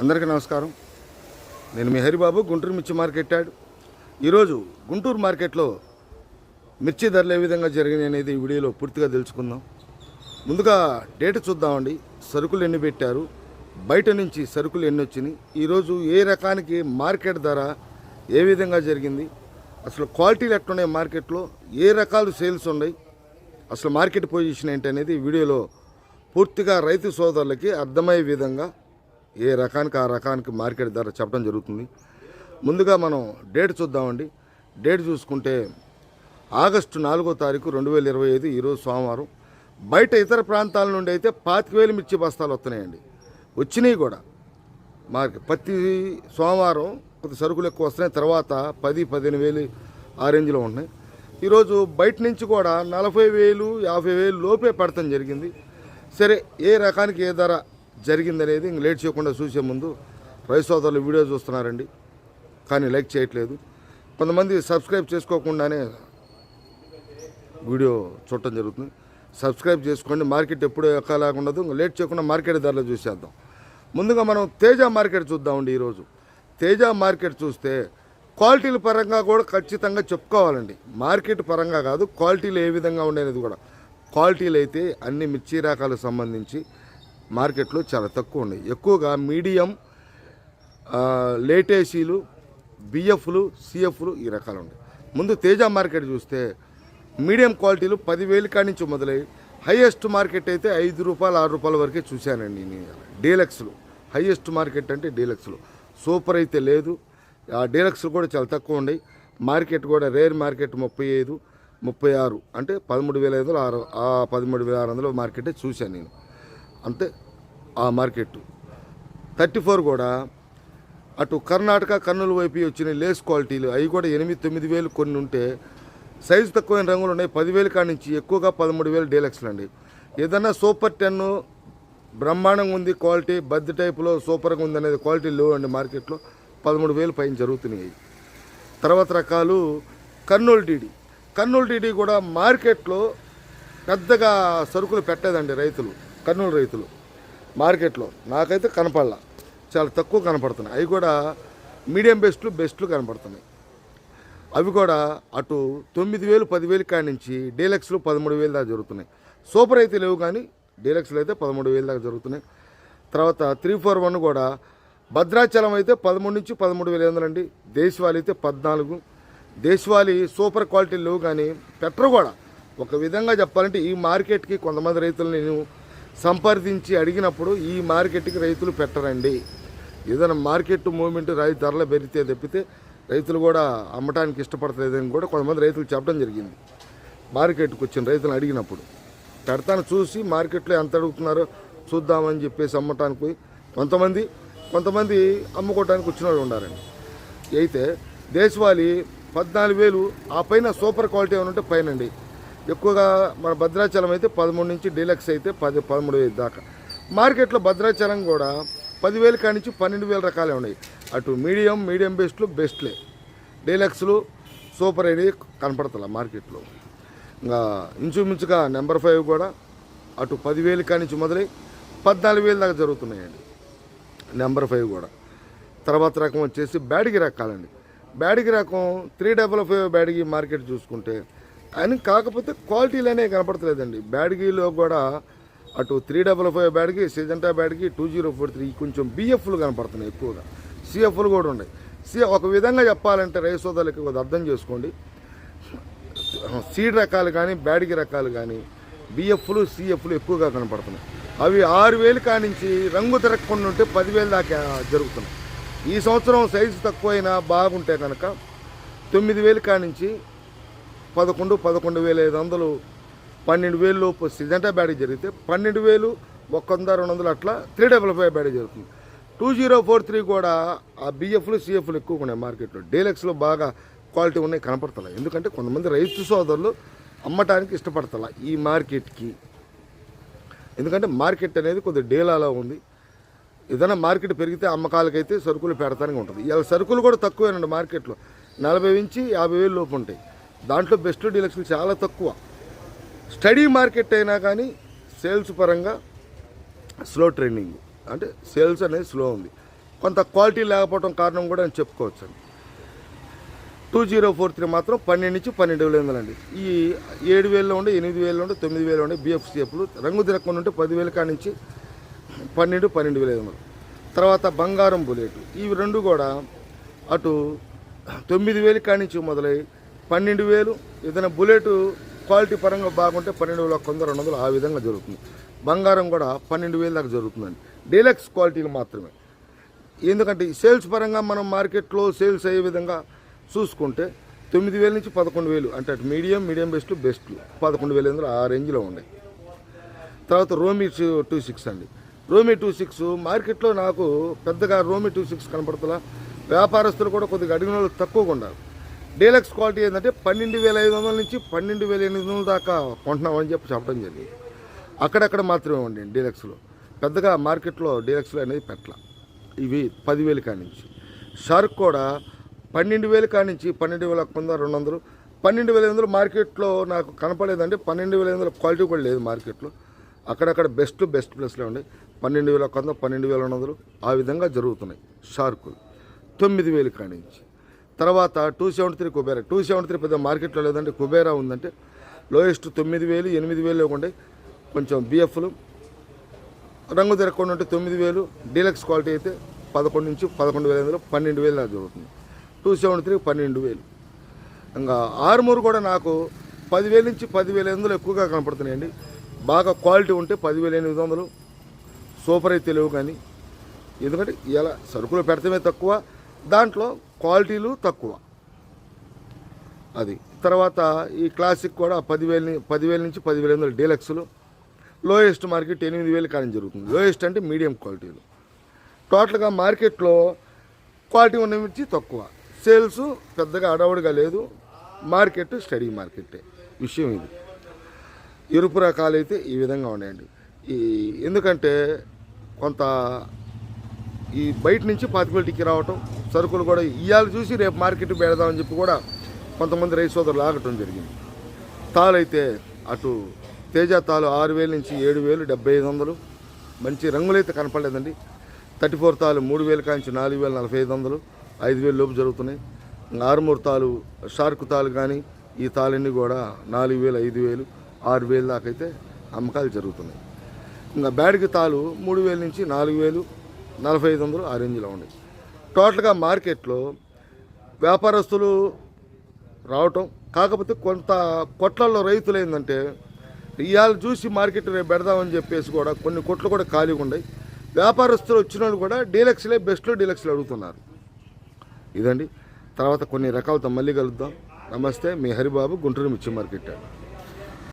అందరికీ నమస్కారం. నేను మీ హరిబాబు గుంటూరు మిర్చి మార్కెట్ యాడ్. ఈరోజు గుంటూరు మార్కెట్లో మిర్చి ధరలు ఏ విధంగా జరిగినాయి అనేది ఈ వీడియోలో పూర్తిగా తెలుసుకుందాం. ముందుగా డేట్ చూద్దామండి. సరుకులు ఎన్ని పెట్టారు? బయట నుంచి సరుకులు ఎన్ని వచ్చినాయి? ఈరోజు ఏ రకానికి మార్కెట్ ధర ఏ విధంగా జరిగింది? అసలు క్వాలిటీలు ఎట్లున్నాయి మార్కెట్లో? ఏ రకాలు సేల్స్ ఉన్నాయి? అసలు మార్కెట్ పొజిషన్ ఏంటి అనేది వీడియోలో పూర్తిగా రైతు సోదరులకి అర్థమయ్యే విధంగా ఏ రకానికి ఆ రకానికి మార్కెట్ ధర చెప్పడం జరుగుతుంది. ముందుగా మనం డేట్ చూద్దామండి. డేట్ చూసుకుంటే ఆగస్టు నాలుగో తారీఖు రెండు వేల ఇరవై ఐదు ఈరోజు సోమవారం. బయట ఇతర ప్రాంతాల నుండి అయితే పాతిక వేలు మిర్చి బస్తాలు వస్తున్నాయండి. వచ్చినాయి కూడా. మార్కెట్ ప్రతి సోమవారం కొద్ది సరుకులు ఎక్కువ వస్తున్నాయి. తర్వాత పది పదిహేను వేలు ఆ రేంజ్లో ఉన్నాయి ఈరోజు బయట నుంచి కూడా నలభై వేలు యాభై వేలు లోపే పడటం జరిగింది. సరే ఏ రకానికి ఏ ధర జరిగిందనేది ఇంక లేట్ చేయకుండా చూసే ముందు రైతు సోదరులు వీడియో చూస్తున్నారండి. కానీ లైక్ చేయట్లేదు. కొంతమంది సబ్స్క్రైబ్ చేసుకోకుండానే వీడియో చూడటం జరుగుతుంది. సబ్స్క్రైబ్ చేసుకోండి. మార్కెట్ ఎప్పుడూ ఎక్కలాగా ఉండదు. ఇంకా లేట్ చేయకుండా మార్కెట్ ధరలు చూసేద్దాం. ముందుగా మనం తేజ మార్కెట్ చూద్దామండి ఈరోజు. తేజ మార్కెట్ చూస్తే క్వాలిటీల పరంగా కూడా ఖచ్చితంగా చెప్పుకోవాలండి. మార్కెట్ పరంగా కాదు క్వాలిటీలు ఏ విధంగా ఉండేది కూడా. క్వాలిటీలు అయితే అన్ని మిర్చి రకాలకు సంబంధించి మార్కెట్లో చాలా తక్కువ ఉన్నాయి. ఎక్కువగా మీడియం లేటేసీలు బిఎఫ్లు సిఎఫ్లు ఈ రకాలు ఉన్నాయి. ముందు తేజ మార్కెట్ చూస్తే మీడియం క్వాలిటీలు పదివేలు కాడి నుంచి మొదలై హైయెస్ట్ మార్కెట్ అయితే ఐదు రూపాయలు ఆరు రూపాయల వరకే చూశానండి నేను డీలక్స్లు. హైయెస్ట్ మార్కెట్ అంటే డీలక్స్లు. సూపర్ అయితే లేదు. ఆ డీలక్స్లు కూడా చాలా తక్కువ ఉన్నాయి. మార్కెట్ కూడా రేర్ మార్కెట్ ముప్పై ఐదు ముప్పై ఆరు. అంటే పదమూడు వేల ఐదు వందలు ఆరు పదమూడు వేల ఆరు వందలు మార్కెటే చూశాను నేను. అంతే. ఆ మార్కెట్ థర్టీ ఫోర్ కూడా అటు కర్ణాటక కర్నూలు వైపు వచ్చిన లేస్ క్వాలిటీలు అవి కూడా ఎనిమిది తొమ్మిది వేలు కొన్ని ఉంటే సైజు తక్కువైన రంగులు ఉన్నాయి. పదివేలు కాడి నుంచి ఎక్కువగా పదమూడు వేలు డీలక్స్లు అండి. ఏదన్నా సూపర్ టెన్ బ్రహ్మాండంగా ఉంది క్వాలిటీ బద్ది టైపులో సూపర్గా ఉంది అనేది క్వాలిటీ లేవు అండి మార్కెట్లో. పదమూడు వేలు పైన జరుగుతున్నాయి. తర్వాత రకాలు కర్నూలు డీడీ కర్నూలు డీడీ కూడా మార్కెట్లో పెద్దగా సరుకులు పెట్టేదండి రైతులు కర్నూలు రైతులు. మార్కెట్లో నాకైతే కనపడాల. చాలా తక్కువ కనపడుతున్నాయి. అవి కూడా మీడియం బెస్ట్లు బెస్ట్లు కనపడుతున్నాయి. అవి కూడా అటు తొమ్మిది వేలు పదివేలు కాడి నుంచి డీలక్స్లు పదమూడు వేలు దాకా జరుగుతున్నాయి. సూపర్ అయితే లేవు కానీ డీలక్స్లు అయితే పదమూడు వేలు దాకా జరుగుతున్నాయి. తర్వాత త్రీ ఫోర్ వన్ కూడా భద్రాచలం అయితే పదమూడు నుంచి పదమూడు వేల ఐదు అండి? దేశవాళీ అయితే పద్నాలుగు. దేశవాళీ సూపర్ క్వాలిటీ లేవు కానీ పెట్టరు కూడా. ఒక విధంగా చెప్పాలంటే ఈ మార్కెట్కి కొంతమంది రైతులు నేను సంప్రదించి అడిగినప్పుడు ఈ మార్కెట్కి రైతులు పెట్టరండి. ఏదైనా మార్కెట్ మూవ్మెంట్ రైతు ధరలు పెరిగితే తప్పితే రైతులు కూడా అమ్మటానికి ఇష్టపడలేదని కూడా కొంతమంది రైతులు చెప్పడం జరిగింది. మార్కెట్కి వచ్చిన రైతులు అడిగినప్పుడు పెడతాను చూసి మార్కెట్లో ఎంత అడుగుతున్నారో చూద్దామని చెప్పేసి అమ్మటానికి కొంతమంది కొంతమంది అమ్ముకోవడానికి వచ్చిన వాళ్ళు ఉన్నారండి అయితే దేశవాళీ పద్నాలుగు వేలు ఆ పైన సూపర్ క్వాలిటీ ఏమైనా ఉంటే పైనండి. ఎక్కువగా మన భద్రాచలం అయితే పదమూడు నుంచి డీలక్స్ అయితే పది పదమూడు వేలు దాకా. మార్కెట్లో భద్రాచలం కూడా పదివేలు కానించి పన్నెండు వేల రకాలే ఉన్నాయి. అటు మీడియం మీడియం బెస్ట్లు బెస్ట్లే. డీలక్స్లు సూపర్ అనేది కనపడతలే మార్కెట్లో. ఇంకా ఇంచుమించుగా నెంబర్ ఫైవ్ కూడా అటు పదివేలు కానించి మొదలై పద్నాలుగు వేలు దాకా జరుగుతున్నాయండి. నెంబర్ ఫైవ్ కూడా. తర్వాత రకం వచ్చేసి బ్యాడిగి రకాలండి. బ్యాడిగి రకం three double five Byadagi market చూసుకుంటే అని కాకపోతే క్వాలిటీలు అనేవి కనపడతలేదండి. బ్యాడిగిలో కూడా అటు three double five బ్యాడ్కి Syngenta బ్యాడ్కి two zero four three కొంచెం బిఎఫ్లు కనపడుతున్నాయి ఎక్కువగా. సిఎఫ్లు కూడా ఉన్నాయి. సి ఒక విధంగా చెప్పాలంటే రైస్ సోదాలకి అర్థం చేసుకోండి. సీడ్ రకాలు కానీ బ్యాడ్కి రకాలు కానీ బిఎఫ్లు సిఎఫ్లు ఎక్కువగా కనపడుతున్నాయి. అవి ఆరు వేలు కానించి రంగు తిరగకుండా ఉంటే పదివేలు దాకా జరుగుతున్నాయి. ఈ సంవత్సరం సైజు తక్కువైనా బాగుంటే కనుక తొమ్మిది వేలు కానించి పదకొండు పదకొండు వేల ఐదు వందలు పన్నెండు వేలు లోపు సిజంటా బ్యాడీ జరిగితే పన్నెండు వేలు ఒక వంద రెండు వందలు అట్లా త్రీ డబల్ ఫైవ్ బ్యాడీ జరుగుతుంది. టూ జీరో ఫోర్ త్రీ కూడా ఆ బిఎఫ్లు సిఎఫ్లు ఎక్కువగా ఉన్నాయి మార్కెట్లో. డీలక్స్లో బాగా క్వాలిటీ ఉన్నాయి కనపడతలే. ఎందుకంటే కొంతమంది రైతు సోదరులు అమ్మటానికి ఇష్టపడతలా ఈ మార్కెట్కి. ఎందుకంటే మార్కెట్ అనేది కొద్దిగా డేలాలో ఉంది. ఏదైనా మార్కెట్ పెరిగితే అమ్మకాలకైతే సరుకులు పెడతానికి ఉంటుంది. ఇలా సరుకులు కూడా తక్కువేనండి మార్కెట్లో. నలభై నుంచి యాభై వేలు లోపు ఉంటాయి. దాంట్లో బెస్ట్ డీలక్స్లు చాలా తక్కువ. స్టడీ మార్కెట్ అయినా కానీ సేల్స్ పరంగా స్లో ట్రెండింగ్ అంటే సేల్స్ అనేది స్లో ఉంది. కొంత క్వాలిటీ లేకపోవడం కారణం కూడా అని చెప్పుకోవచ్చు టూ జీరో ఫోర్ త్రీ మాత్రం పన్నెండు నుంచి పన్నెండు వేలు వందలండి ఈ ఏడు వేలలో ఉండే ఎనిమిది వేలలో ఉండే తొమ్మిది వేలు ఉండే బిఎఫ్సిఎఫ్లు రంగు తిరగకుండా ఉంటే పదివేలు కాడి నుంచి పన్నెండు పన్నెండు వేల ఐదు తర్వాత బంగారం బుల్లెట్ ఇవి రెండు కూడా అటు తొమ్మిది వేలు కాడి నుంచి మొదలై పన్నెండు వేలు ఏదైనా బుల్లెట్ క్వాలిటీ పరంగా బాగుంటే పన్నెండు వేల కొందరు వంద రెండు వందలు ఆ విధంగా జరుగుతుంది. బంగారం కూడా పన్నెండు వేలు దాకా జరుగుతుందండి. డీలక్స్ క్వాలిటీలు మాత్రమే. ఎందుకంటే సేల్స్ పరంగా మనం మార్కెట్లో సేల్స్ అయ్యే విధంగా చూసుకుంటే తొమ్మిది వేల నుంచి పదకొండు వేలు అంటే అటు మీడియం మీడియం బెస్ట్ బెస్ట్. పదకొండు వేల ఎనిమిది ఆ రేంజ్లో ఉన్నాయి. తర్వాత రోమి టూ సిక్స్ అండి. రోమి టూ సిక్స్ మార్కెట్లో నాకు పెద్దగా రోమి టూ సిక్స్ కనపడుతుందా వ్యాపారస్తులు కూడా కొద్దిగా అడిగిన వాళ్ళు తక్కువగా ఉండాలి. డీలక్స్ క్వాలిటీ ఏంటంటే పన్నెండు వేల ఐదు వందల నుంచి పన్నెండు వేల ఎనిమిది వందల దాకా కొంటున్నామని చెప్పి చెప్పడం జరిగింది. అక్కడక్కడ మాత్రమే ఉండండి డీలక్స్లో. పెద్దగా మార్కెట్లో డీలక్స్లో అనేది పెట్టల. ఇవి పదివేలు కానించి. షార్క్ కూడా పన్నెండు వేలు కానించి పన్నెండు వేల వంద రెండు వందలు. పన్నెండు వేల ఐదు వందలు మార్కెట్లో నాకు కనపడలేదంటే పన్నెండు వేల ఐదు వందల క్వాలిటీ కూడా లేదు మార్కెట్లో. అక్కడక్కడ బెస్ట్ బెస్ట్ ప్లేస్లో ఉండే పన్నెండు వేల వంద పన్నెండు వేల రెండు వందలు ఆ విధంగా జరుగుతున్నాయి షార్కులు. తొమ్మిది వేలు కానించి. తర్వాత two seventy three Kubera. Two seventy three పెద్ద మార్కెట్లో లేదంటే కుబేరా ఉందంటే లోయెస్ట్ తొమ్మిది వేలు ఎనిమిది వేలు ఉండే కొంచెం బిఎఫ్లు రంగు తిరగకుండా ఉంటే తొమ్మిది వేలు డీలక్స్ క్వాలిటీ అయితే పదకొండు నుంచి పదకొండు వేల ఐదు పన్నెండు వేలు నాకు జరుగుతుంది. టూ సెవెంటీ త్రీ పన్నెండు వేలు. ఇంకా ఆరుమూరు కూడా నాకు పదివేల నుంచి పదివేల ఎనిమిదిలో ఎక్కువగా కనపడుతున్నాయండి. బాగా క్వాలిటీ ఉంటే పదివేల ఎనిమిది వందలు. సూపర్ అయితే లేవు కానీ ఎందుకంటే ఇలా సరుకులు పెడతామే తక్కువ దాంట్లో క్వాలిటీలు తక్కువ. అది. తర్వాత ఈ క్లాసిక్ కూడా పదివేల పదివేల నుంచి పదివేల ఎనిమిది డీలక్స్లు. లోయెస్ట్ మార్కెట్ ఎనిమిది వేలు కానీ జరుగుతుంది. లోయెస్ట్ అంటే మీడియం క్వాలిటీలు. టోటల్గా మార్కెట్లో క్వాలిటీ ఉన్న మించి తక్కువ. సేల్స్ పెద్దగా అడవుడుగా లేదు. మార్కెట్ స్టడీ మార్కెటే. విషయం ఇది. ఎరుపు రకాలు అయితే ఈ విధంగా ఉన్నాయండి. ఈ ఎందుకంటే కొంత ఈ బయట నుంచి పాతికలటికి రావటం సరుకులు కూడా ఇవాళ చూసి రేపు మార్కెట్ పెడదామని చెప్పి కూడా కొంతమంది రైతు సోదరులు ఆగటం జరిగింది. తాలైతే అటు తేజ తాలు ఆరు వేల నుంచి ఏడు వేలు డెబ్బై ఐదు వందలు. మంచి రంగులైతే కనపడలేదండి. థర్టీ ఫోర్ తాలు మూడు వేల కాంచి నాలుగు వేల నలభై ఐదు వందలు. ఐదు వేలు లోపు జరుగుతున్నాయి. ఆరుమూరు తాలు షార్క్ తాలు కానీ ఈ తాళన్నీ కూడా నాలుగు వేలు ఐదు వేలు ఆరు వేలు దాకైతే అమ్మకాలు జరుగుతున్నాయి. ఇంకా బ్యాడ్కి తాలు మూడు వేల నుంచి నాలుగు వేలు నలభై ఐదు వందలు ఆ రేంజ్లో ఉన్నాయి టోటల్గా మార్కెట్లో వ్యాపారస్తులు రావటం కాకపోతే కొంత కొట్లలో రైతులు ఏంటంటే ఇవాళ చూసి మార్కెట్ రేపు పెడదామని చెప్పేసి కూడా కొన్ని కొట్లు కూడా ఖాళీగా ఉన్నాయి. వ్యాపారస్తులు వచ్చిన వాళ్ళు కూడా డీలక్స్లే బెస్ట్లో డీలక్స్లు అడుగుతున్నారు. ఇదండి. తర్వాత కొన్ని రకాలతో మళ్ళీ కలుద్దాం. నమస్తే మీ హరిబాబు గుంటూరు మిర్చి మార్కెట్